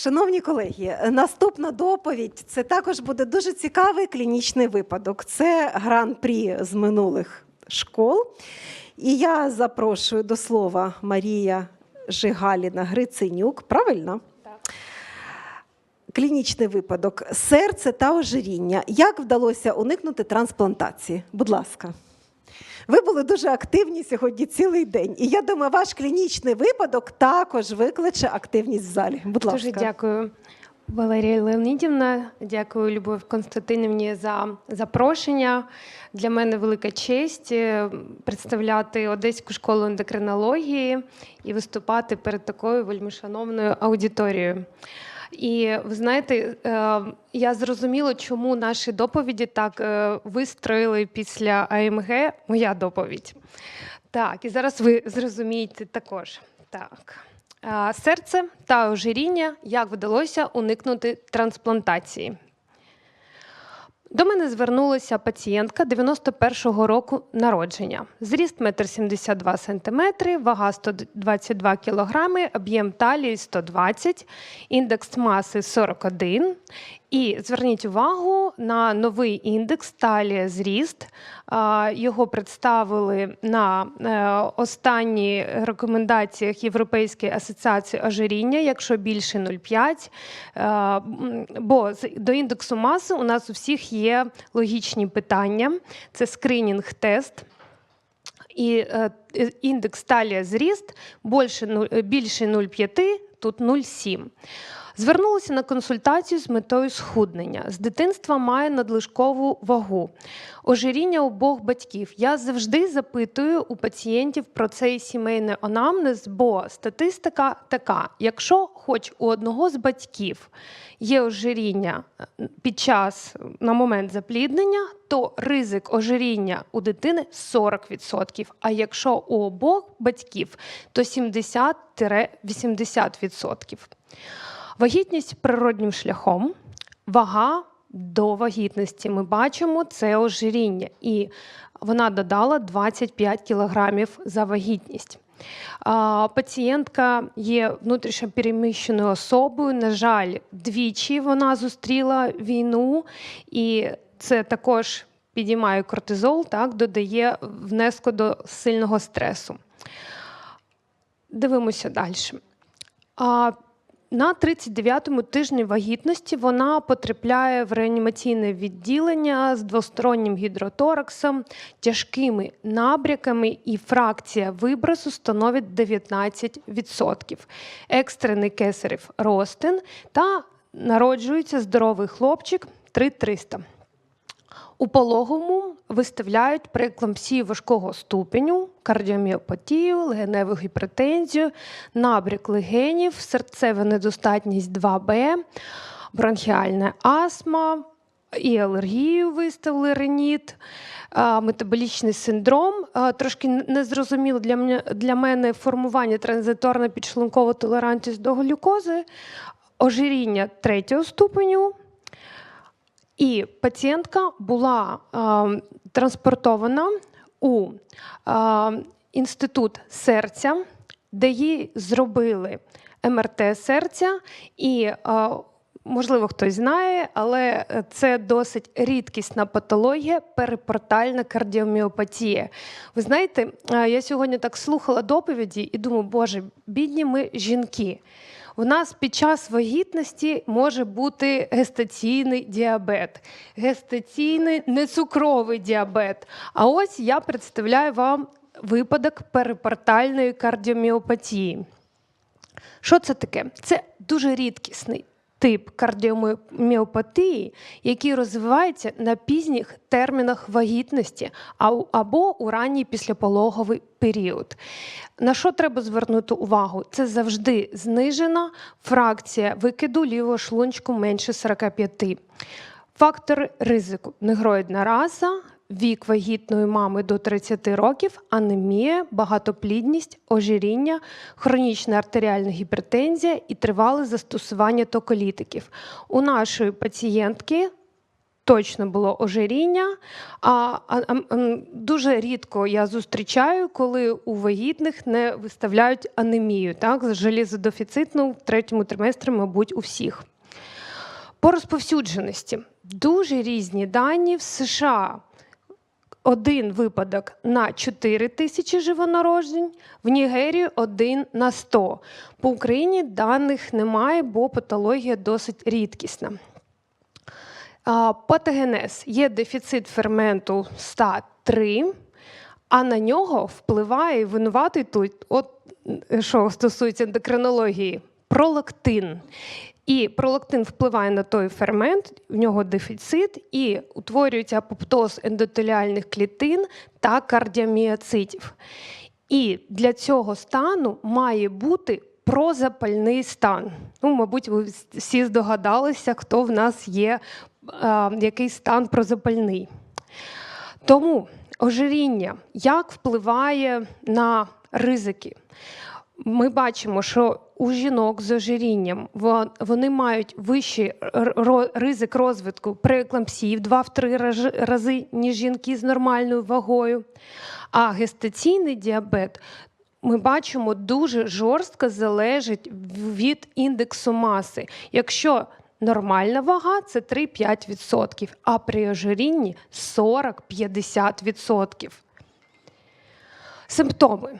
Шановні колеги, наступна доповідь це також буде дуже цікавий клінічний випадок. Це гран-прі з минулих школ. І я запрошую до слова Марія Жигаліна Гриценюк. Правильно? Так. Клінічний випадок серце та ожиріння. Як вдалося уникнути трансплантації? Будь ласка. Ви були дуже активні сьогодні цілий день. І я думаю, ваш клінічний випадок також викличе активність в залі. Будь ласка. Дуже дякую, Валерія Леонідівна. Дякую, Любов Константинівні, за запрошення. Для мене велика честь е, представляти Одеську школу ендокринології і виступати перед такою вельмишановною аудиторією. І ви знаєте, е, я зрозуміла, чому наші доповіді так е, вистроїли після АМГ. Моя доповідь. Так, і зараз ви зрозумієте також. Так. Е, Серце та ожиріння, як вдалося уникнути трансплантації. До мене звернулася пацієнтка 91-го року народження. Зріст 1,72 см, вага 122 кг, об'єм талії 120, індекс маси 41. І зверніть увагу на новий індекс талія зріст. Його представили на е, останніх рекомендаціях Європейської асоціації ожиріння, якщо більше 0,5. Е, Бо до індексу маси у нас у всіх є логічні питання. Це скринінг-тест. І е, індекс талія зріст більше 0,5, тут 0,7. Звернулася на консультацію з метою схуднення. З дитинства має надлишкову вагу. Ожиріння обох батьків. Я завжди запитую у пацієнтів про цей сімейний анамнез, бо статистика така: якщо хоч у одного з батьків є ожиріння е, під час на момент запліднення, то ризик ожиріння у дитини 40%. А якщо у обох батьків, то 70-80%. Вагітність природнім шляхом, вага до вагітності. Ми бачимо це ожиріння, і вона додала 25 кілограмів за вагітність. Пацієнтка є внутрішньо переміщеною особою. На жаль, двічі вона зустріла війну, і це також підіймає кортизол, так, додає внеску до сильного стресу. Дивимося далі. На 39-му тижні вагітності вона потрапляє в реанімаційне відділення з двостороннім гідротораксом, тяжкими набряками, і фракція вибросу становить 19%. Екстрений кесарів ростин та народжується здоровий хлопчик 3300. У пологовому виставляють прееклампсію важкого ступеню, кардіоміопатію, легеневу гіпертензію, набряк легенів, серцева недостатність 2Б, бронхіальна астма, і алергію виставили реніт, метаболічний синдром. Трошки незрозуміло для мене, для мене формування транзиторна підшлункова толерантність до глюкози, ожиріння третього ступеню. І пацієнтка була е, транспортована у е, інститут серця, де їй зробили МРТ серця, і, е, можливо, хтось знає, але це досить рідкісна патологія, перипортальна кардіоміопатія. Ви знаєте, е, я сьогодні так слухала доповіді і думаю, боже, бідні ми жінки. У нас під час вагітності може бути гестаційний діабет, гестаційний нецукровий діабет. А ось я представляю вам випадок перипортальної кардіоміопатії. Що це таке? Це дуже рідкісний тип кардіоміопатії, який розвивається на пізніх термінах вагітності або у ранній післяпологовий період. На що треба звернути увагу? Це завжди знижена фракція викиду лівого шлунчку менше 45. Фактори ризику: негроїдна раса, вік вагітної мами до 30 років, анемія, багатоплідність, ожиріння, хронічна артеріальна гіпертензія і тривале застосування токолітиків. У нашої пацієнтки точно було ожиріння. А, а, а, дуже рідко я зустрічаю, коли у вагітних не виставляють анемію, так, железодефіцитну в третьому триместрі, мабуть, у всіх. По розповсюдженості дуже різні дані в США. Один випадок на 4 тисячі живонароджень, в Нігерії один на 100. По Україні даних немає, бо патологія досить рідкісна. Патогенез є дефіцит ферменту СТА-3, а на нього впливає винуватий тут, от що стосується ендокринології, пролактин. І пролактин впливає на той фермент, в нього дефіцит, і утворюється апоптоз ендотеліальних клітин та кардіоміоцитів. І для цього стану має бути прозапальний стан. Ну, мабуть, ви всі здогадалися, хто в нас є, е, який стан прозапальний. Тому ожиріння як впливає на ризики? Ми бачимо, що у жінок з ожирінням вони мають вищий ризик розвитку прееклампсії в 2-3 раж- рази, ніж жінки з нормальною вагою. А гестаційний діабет ми бачимо дуже жорстко залежить від індексу маси. Якщо нормальна вага це 3-5%, а при ожирінні 40-50%. Симптоми.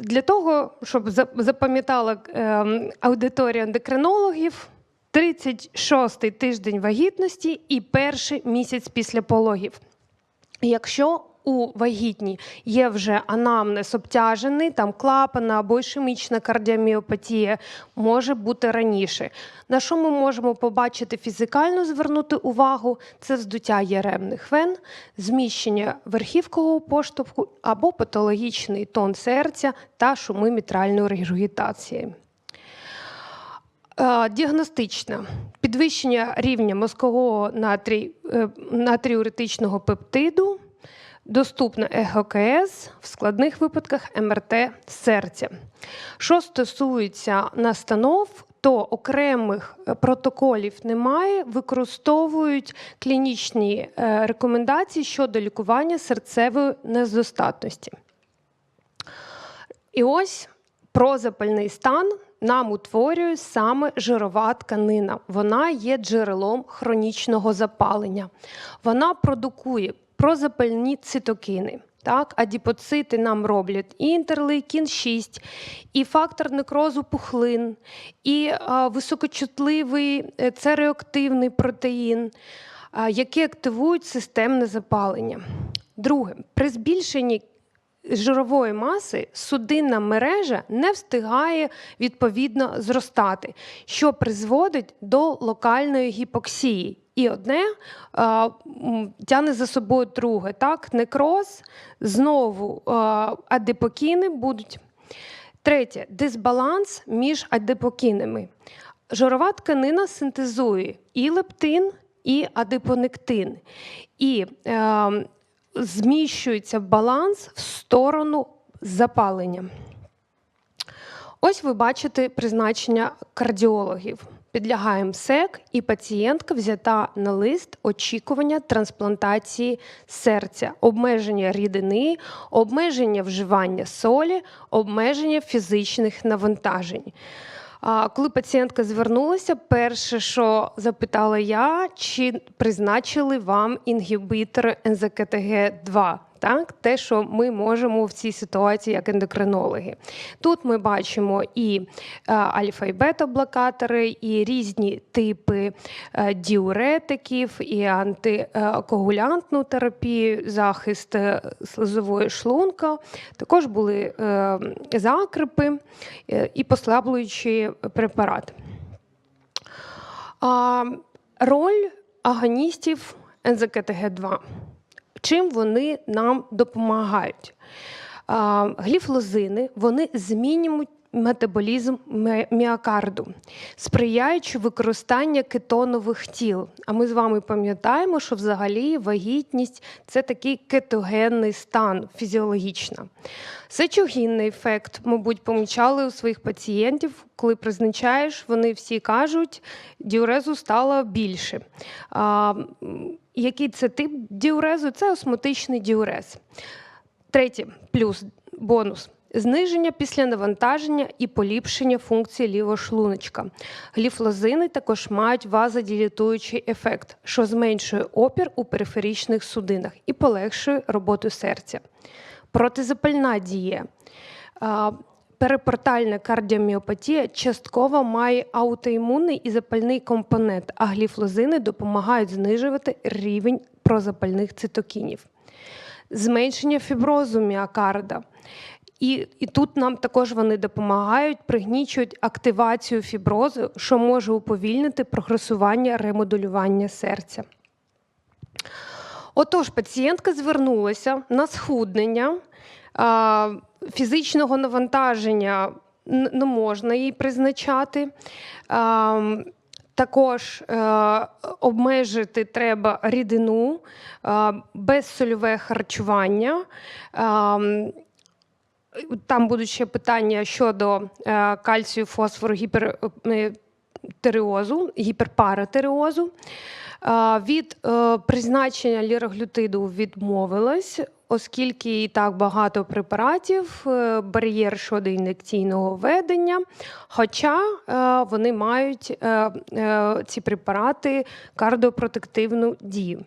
Для того, щоб запам'ятала ем, аудиторія ендокринологів, 36-й тиждень вагітності і перший місяць після пологів. Якщо у вагітній є вже анамнез обтяжений, там клапана або ішемічна кардіоміопатія, може бути раніше. На що ми можемо побачити фізикально звернути увагу? Це вздуття єремних вен, зміщення верхівкового поштовху або патологічний тон серця та шуми мітральної регургітації. Е, Діагностична підвищення рівня мозкового натрій, е, натріуретичного пептиду, доступна ЕГКС, в складних випадках МРТ серця. Що стосується настанов, то окремих е, протоколів немає, використовують клінічні е, рекомендації щодо лікування серцевої незостатності. І ось прозапальний стан нам утворює саме жирова тканина. Вона є джерелом хронічного запалення. Вона продукує прозапальні цитокини. Так, адіпоцити нам роблять і інтерлейкін 6, і фактор некрозу пухлин, і а, високочутливий е, цереактивний протеїн, а, які активують системне запалення. Друге, при збільшенні жирової маси судинна мережа не встигає відповідно зростати, що призводить до локальної гіпоксії. І одне тягне за собою друге. Так? Некроз, знову адипокіни будуть. Третє дисбаланс між адипокінами. Жирова тканина синтезує і лептин, і адипонектин. І е, зміщується баланс в сторону запалення. Ось ви бачите призначення кардіологів. Підлягає МСЕК, і пацієнтка взята на лист очікування трансплантації серця, обмеження рідини, обмеження вживання солі, обмеження фізичних навантажень. Коли пацієнтка звернулася, перше, що запитала я, чи призначили вам інгібітор НЗКТГ-2? Так, те, що ми можемо в цій ситуації як ендокринологи. Тут ми бачимо і е, альфа і бета-блокатори, і різні типи е, діуретиків, і антикоагулянтну терапію, захист е, слизової шлунка. Також були закрипи і послаблюючі препарати. Роль агоністів НЗКТГ-2. Чим вони нам допомагають? Гліфлозини вони змінюють метаболізм ме- міокарду, сприяючи використанню кетонових тіл. А ми з вами пам'ятаємо, що взагалі вагітність це такий кетогенний стан фізіологічно. Сечогінний ефект, мабуть, помічали у своїх пацієнтів, коли призначаєш, вони всі кажуть, діурезу стало більше. Який це тип діурезу? Це осмотичний діурез. Третє плюс бонус. Зниження після навантаження і поліпшення функції лівого шлуночка. Гліфлозини також мають вазоділітуючий ефект, що зменшує опір у периферичних судинах і полегшує роботу серця. Протизапальна дія. Перипортальна кардіоміопатія частково має аутоімунний і запальний компонент, а гліфлозини допомагають знижувати рівень прозапальних цитокінів. Зменшення фіброзу міокарда. І, і тут нам також вони допомагають, пригнічують активацію фіброзу, що може уповільнити прогресування ремодулювання серця. Отож, пацієнтка звернулася на схуднення, фізичного навантаження не можна їй призначати. Також е, обмежити треба рідину, е, безсольове харчування. Е, там будуть ще питання щодо е, кальцію, фосфору, гіпертереозу, гіперпаратереозу. Від е, призначення ліроглютиду відмовилась, оскільки і так багато препаратів, е, бар'єр щодо ін'єкційного введення. Хоча е, вони мають ці препарати кардіопротективну дію.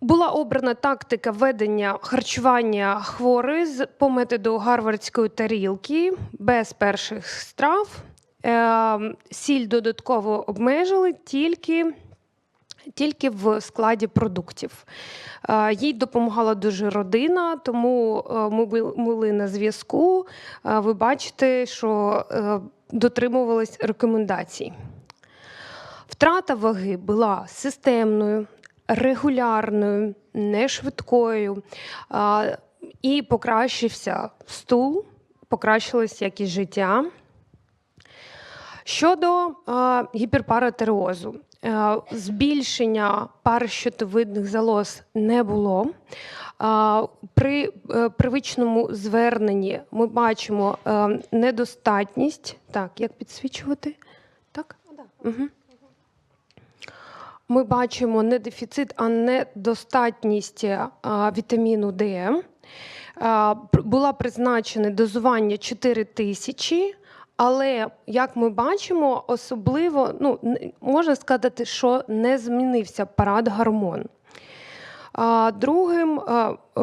Була обрана тактика ведення харчування хворої з- по методу гарвардської тарілки без перших страв. Е, Сіль додатково обмежили тільки, тільки в складі продуктів. Е, Їй допомагала дуже родина, тому е, ми були на зв'язку. Ви бачите, що дотримувались рекомендацій. Втрата ваги була системною, регулярною, не швидкою, і покращився стул, покращилась якість життя. Щодо а, гіперпаратереозу, е, збільшення парощитовидних залоз не було. А, При е, привичному зверненні ми бачимо е, недостатність. Так, як підсвічувати? Так? Угу. Ми бачимо не дефіцит, а недостатність вітаміну Д. Була призначене дозування 4 тисячі, але як ми бачимо, особливо ну, можна сказати, що не змінився парад гормон. Другим а, а,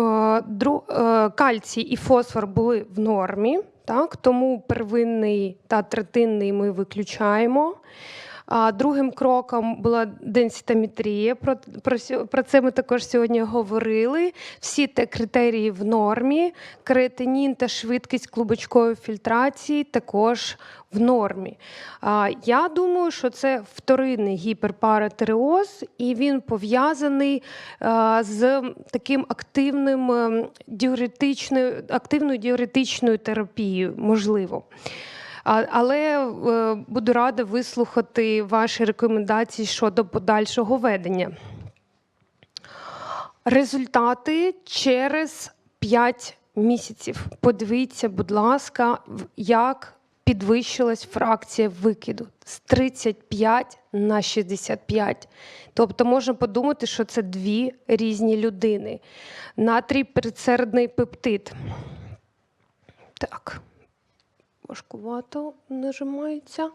дру- кальцій і фосфор були в нормі, так, тому первинний та третинний ми виключаємо. Другим кроком була денситометрія. Про, про, про це ми також сьогодні говорили. Всі те критерії в нормі. Креатинін та швидкість клубочкової фільтрації також в нормі. Я думаю, що це вторинний гіперпаратереоз, і він пов'язаний з таким активним ем, діуретичною, активною діуретичною терапією, можливо. Але е, буду рада вислухати ваші рекомендації щодо подальшого ведення. Результати через 5 місяців. Подивіться, будь ласка, як підвищилась фракція викиду з 35 на 65. Тобто можна подумати, що це дві різні людини. Натрій передсердний пептид. Так важкувато нажимається.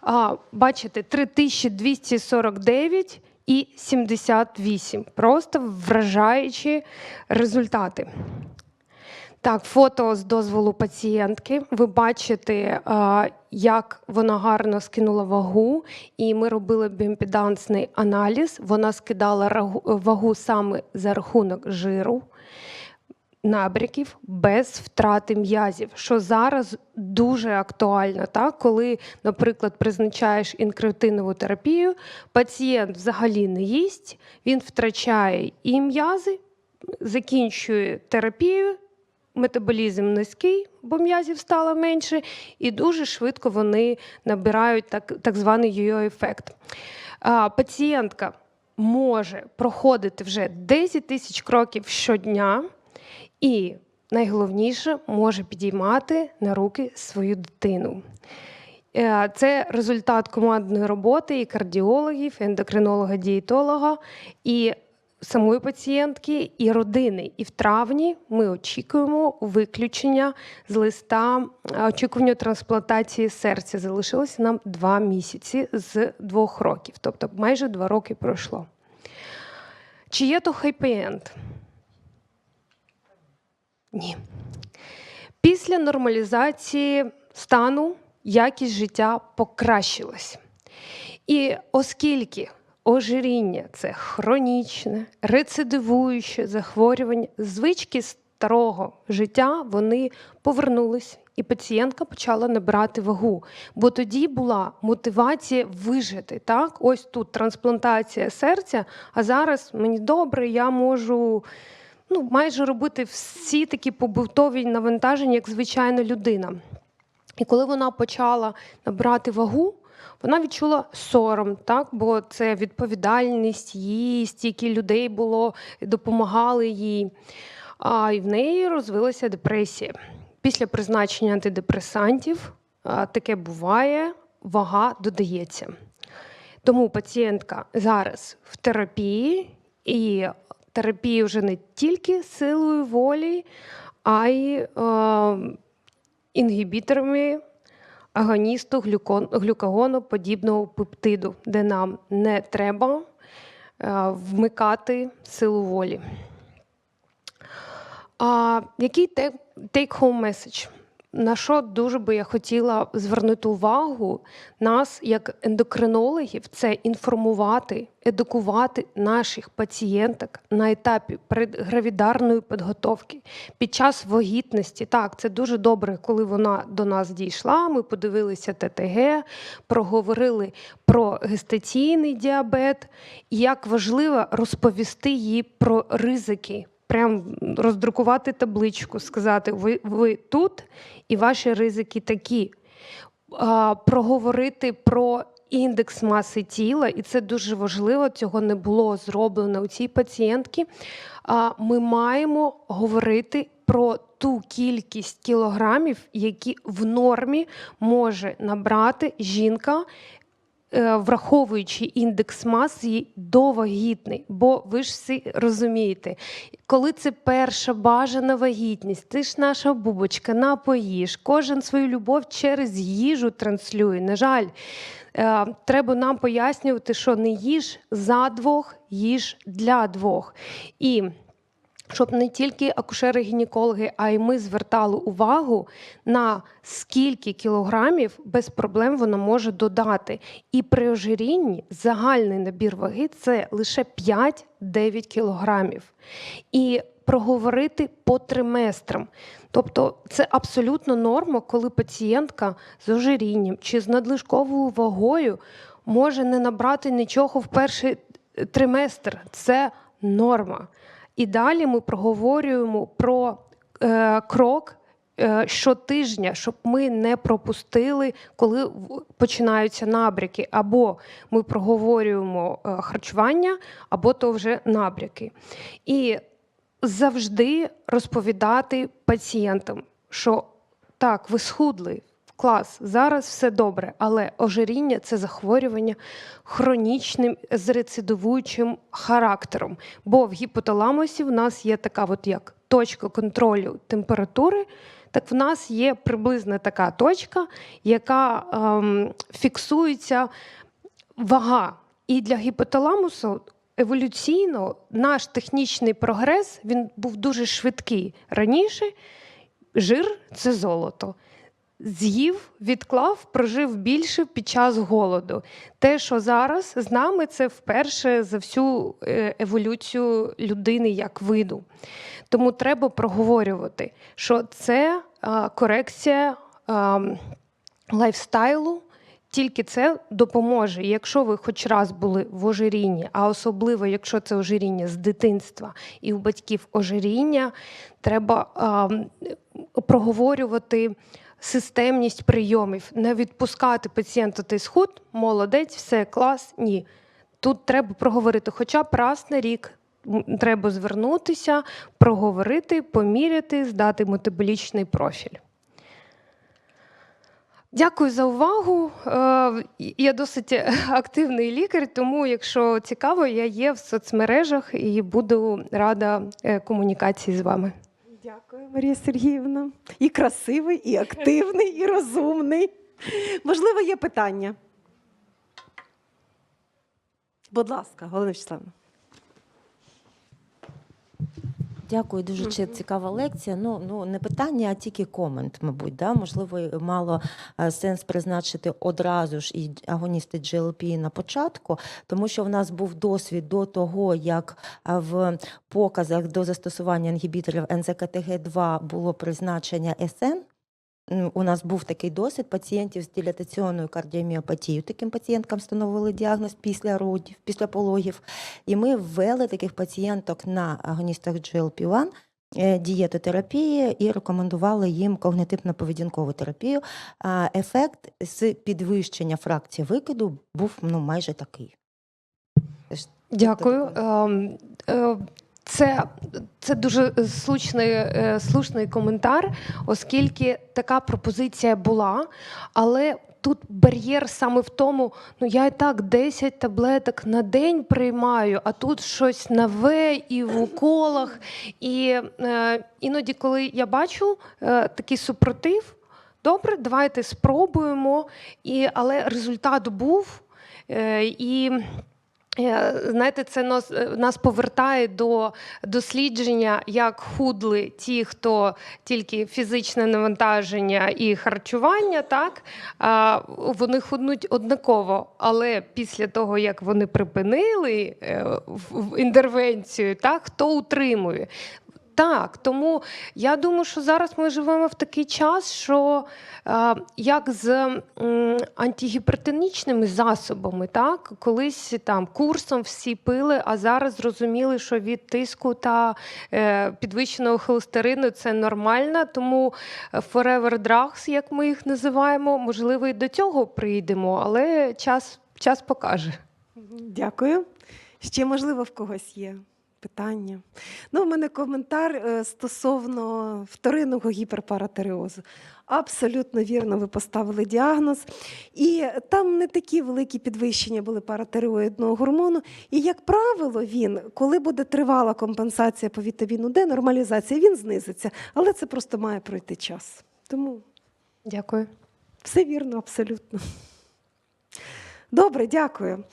А, бачите, 3249 і 78. Просто вражаючі результати. Так, фото з дозволу пацієнтки. Ви бачите, як вона гарно скинула вагу, і ми робили біомпедансний аналіз. Вона скидала вагу саме за рахунок жиру набряків без втрати м'язів, що зараз дуже актуально, так? коли, наприклад, призначаєш інкретинову терапію, пацієнт взагалі не їсть, він втрачає і м'язи, закінчує терапію, метаболізм низький, бо м'язів стало менше, і дуже швидко вони набирають так, так званий йо-ефект. Пацієнтка може проходити вже 10 тисяч кроків щодня. І найголовніше може підіймати на руки свою дитину. Е, Це результат командної роботи і кардіологів, і ендокринолога, дієтолога, і самої пацієнтки, і родини. І в травні ми очікуємо виключення з листа е, очікування трансплантації серця. Залишилося нам два місяці з двох років, тобто майже два роки пройшло. Чи є то хеппі-енд? Ні. Після нормалізації стану якість життя покращилась. І оскільки ожиріння це хронічне, рецидивуюче захворювання, звички старого життя вони повернулись, і пацієнтка почала набирати вагу. Бо тоді була мотивація вижити. Так, ось тут трансплантація серця, а зараз мені добре, я можу ну, майже робити всі такі побутові навантаження, як звичайна людина. І коли вона почала набирати вагу, вона відчула сором, так? бо це відповідальність їй, стільки людей було, допомагали їй. А і в неї розвилася депресія. Після призначення антидепресантів таке буває, вага додається. Тому пацієнтка зараз в терапії, і терапія вже не тільки силою волі, а й е, інгібіторами агоністу глюкагоноподібного пептиду, де нам не треба е, вмикати силу волі. А який take-home message? На що дуже би я хотіла звернути увагу нас, як ендокринологів, це інформувати, едукувати наших пацієнток на етапі предгравідарної підготовки під час вагітності. Так, це дуже добре, коли вона до нас дійшла. Ми подивилися ТТГ, проговорили про гестаційний діабет, і як важливо розповісти їй про ризики прям роздрукувати табличку, сказати, ви, ви тут і ваші ризики такі. А, проговорити про індекс маси тіла, і це дуже важливо, цього не було зроблено у цій пацієнтки. Ми маємо говорити про ту кількість кілограмів, які в нормі може набрати жінка враховуючи індекс маси довагітний, бо ви ж всі розумієте, коли це перша бажана вагітність, ти ж наша бубочка, напоїш, кожен свою любов через їжу транслює. На жаль, е, треба нам пояснювати, що не їж за двох, їж для двох. І щоб не тільки акушери-гінекологи, а й ми звертали увагу на скільки кілограмів без проблем вона може додати. І при ожирінні загальний набір ваги це лише 5-9 кілограмів. І проговорити по триместрам. Тобто це абсолютно норма, коли пацієнтка з ожирінням чи з надлишковою вагою може не набрати нічого в перший триместр. Це норма. І далі ми проговорюємо про е, крок е, щотижня, щоб ми не пропустили, коли починаються набряки. Або ми проговорюємо е, харчування, або то вже набряки. І завжди розповідати пацієнтам, що так, ви схудли. Клас, зараз все добре, але ожиріння це захворювання хронічним з рецидивуючим характером. Бо в гіпоталамусі в нас є така, от як точка контролю температури, так в нас є приблизно така точка, яка ем, фіксується вага. І для гіпоталамусу еволюційно наш технічний прогрес він був дуже швидкий. Раніше жир це золото. З'їв, відклав, прожив більше під час голоду. Те, що зараз з нами, це вперше за всю е, еволюцію людини як виду. Тому треба проговорювати, що це корекція лайфстайлу. Тільки це допоможе. Якщо ви хоч раз були в ожирінні, а особливо якщо це ожиріння з дитинства і у батьків ожиріння, треба проговорювати системність прийомів, не відпускати пацієнта ти схуд, молодець, все клас. Ні. Тут треба проговорити хоча б раз на рік. Треба звернутися, проговорити, поміряти, здати метаболічний профіль. Дякую за увагу. Е, Я досить активний лікар, тому, якщо цікаво, я є в соцмережах і буду рада е, комунікації з вами. Дякую, Марія Сергіївна. І красивий, і активний, і розумний. Можливо, є питання. Будь ласка, Галина Вячеславовна. Дякую, дуже цікава лекція. Ну, ну не питання, а тільки комент, мабуть. Да? Можливо, мало е, сенс призначити одразу ж і агоністи GLP на початку, тому що в нас був досвід до того, як е, в показах до застосування інгібіторів НЗКТГ2 було призначення СН. У нас був такий досвід пацієнтів з дилатаційною кардіоміопатією. Таким пацієнткам встановили діагноз після родів, після пологів. І ми ввели таких пацієнток на агоністах GLP-1 е, дієтотерапії і рекомендували їм когнитивно-поведінкову терапію. А ефект з підвищення фракції викиду був ну, майже такий. Дякую. Е, Це, це дуже слушний, е, слушний коментар, оскільки така пропозиція була, але тут бар'єр саме в тому, ну я і так 10 таблеток на день приймаю, а тут щось нове і в уколах. І е, іноді, коли я бачу е, такий супротив, добре, давайте спробуємо. І, але результат був. Е, і Е, Знаєте, це нас, е, нас повертає до дослідження, як худли ті, хто тільки фізичне навантаження і харчування, так вони худнуть однаково. Але після того, як вони припинили е, в інтервенцію, так хто утримує. Так, тому я думаю, що зараз ми живемо в такий час, що е, як з м, антигіпертонічними засобами, так колись там курсом всі пили, а зараз зрозуміли, що від тиску та е, підвищеного холестерину це нормально. Тому е, forever drugs, як ми їх називаємо, можливо, і до цього прийдемо, але час, час покаже. Дякую. Ще, можливо, в когось є питання. Ну, у мене коментар е, стосовно вторинного гіперпаратереозу. Абсолютно вірно, ви поставили діагноз. І там не такі великі підвищення були паратереоїдного гормону. І, як правило, він, коли буде тривала компенсація по вітаміну Д, нормалізація, він знизиться. Але це просто має пройти час. Тому Дякую. все вірно, абсолютно. Добре, дякую.